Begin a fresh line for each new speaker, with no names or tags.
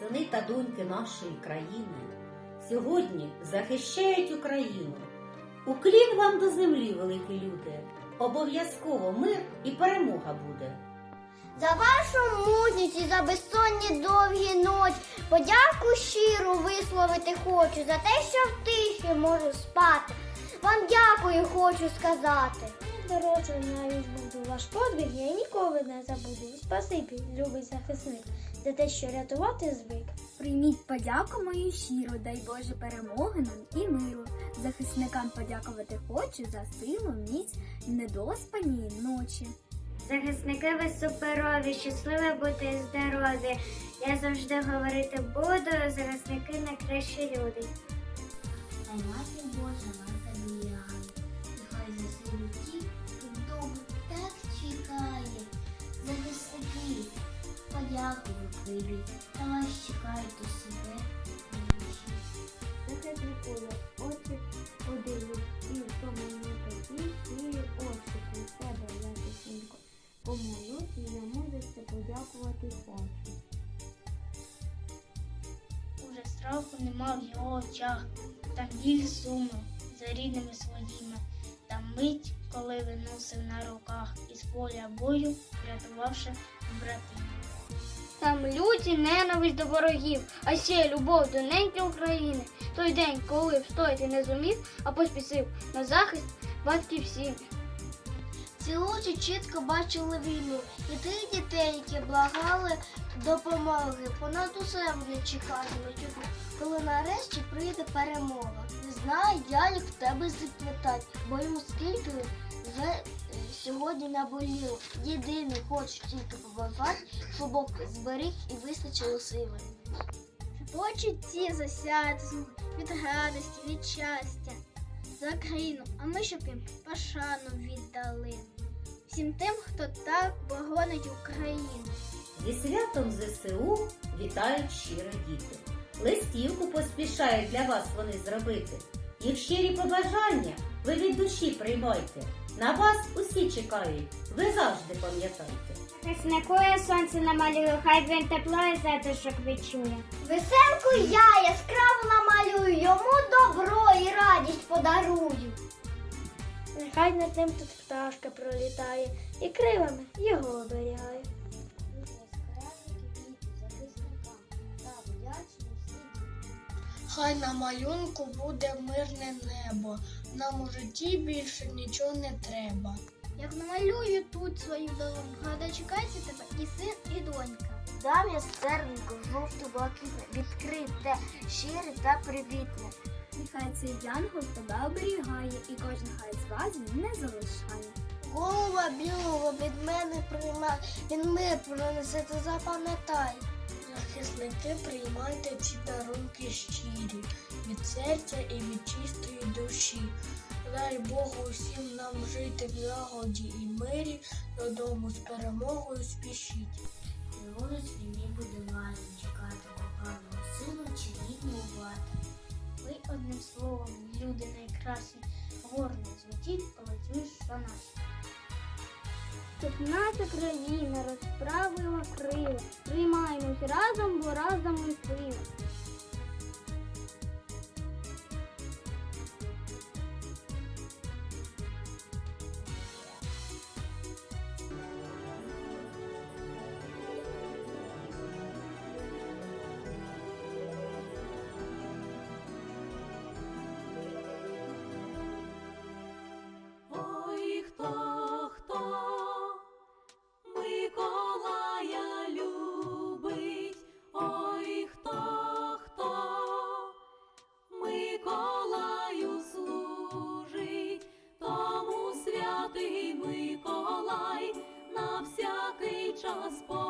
сини та доньки нашої країни, сьогодні захищають Україну. Уклін вам до землі, великі люди. Обов'язково мир і перемога буде.
За вашу мужність і за безсонні довгі ночі. Подяку щиру висловити хочу за те, що в тиші можу спати. Вам дякую, хочу сказати.
Дорожче навіть буду ваш подвиг, я ніколи не забуду. Спасибі, любий захисник, за те, що рятувати звик.
Прийміть подяку мою щиро, дай Боже перемоги нам і миру. Захисникам подякувати хочу за силу, міць, недоспані ночі.
Захисники ви суперові, щасливі бути і здорові. Я завжди говорити буду, захисники найкращі люди.
Хай мати Божа нас оберігає, і хай за ті прийдуть, та вас чекають у себе.
Захиснику очі подивлюсь і тому не тоді свої очі у себе захисненько. Помолюсь і йому за це подякувати хочу.
Уже страху нема в його очах, там біль суму за рідними своїми, та мить, коли виносив на руках із поля бою, врятувавши братів. Там люті ненависть до ворогів, а ще любов до неньки України. Той день, коли встояти не зумів, а поспісив на захист батьківщини.
Ці очі чітко бачили війну і тих дітей, які благали допомоги. Понад усе вони чекатимуть, коли нарешті прийде перемога. Не знаю, я як в тебе запитати, бо йому скільки вже сьогодні наболіло. Єдине хочу тільки побажати, щоб зберіг і вистачило сили.
Почутті засяяти від радості, від щастя за країну, а ми щоб їм пошану віддали. Всім тим, хто так боронить Україну.
Зі святом ЗСУ вітають щиро діти. Листівку поспішають для вас вони зробити. Їх щирі побажання ви від душі приймайте. На вас усі чекають, ви завжди пам'ятайте.
Захиснику я сонце намалюю, хай він тепло і затишок відчує.
Веселку я яскраво намалюю, йому добро і радість подарую.
Нехай над ним тут пташка пролітає і крилами його оберігає.
Хай на малюнку буде мирне небо. Нам у житті більше нічого не треба.
Як намалюю тут свою долоньку, чекається тебе і син, і донька.
Дам я серденько жовту блакитне, відкрите, щире та привітне.
Нехай цей янгол тебе оберігає, і кожен хай з вас він не залишає.
Голова білого від мене приймай, він мир пронесе, ти запам'ятай.
Захисники, приймайте ці дарунки щирі від серця і від чистої душі. Дай Богу усім нам жити в лагоді і мирі, додому з перемогою спішіть.
Щоб наша країна розправила крила, приймаємось разом, бо разом ми сила. gospel.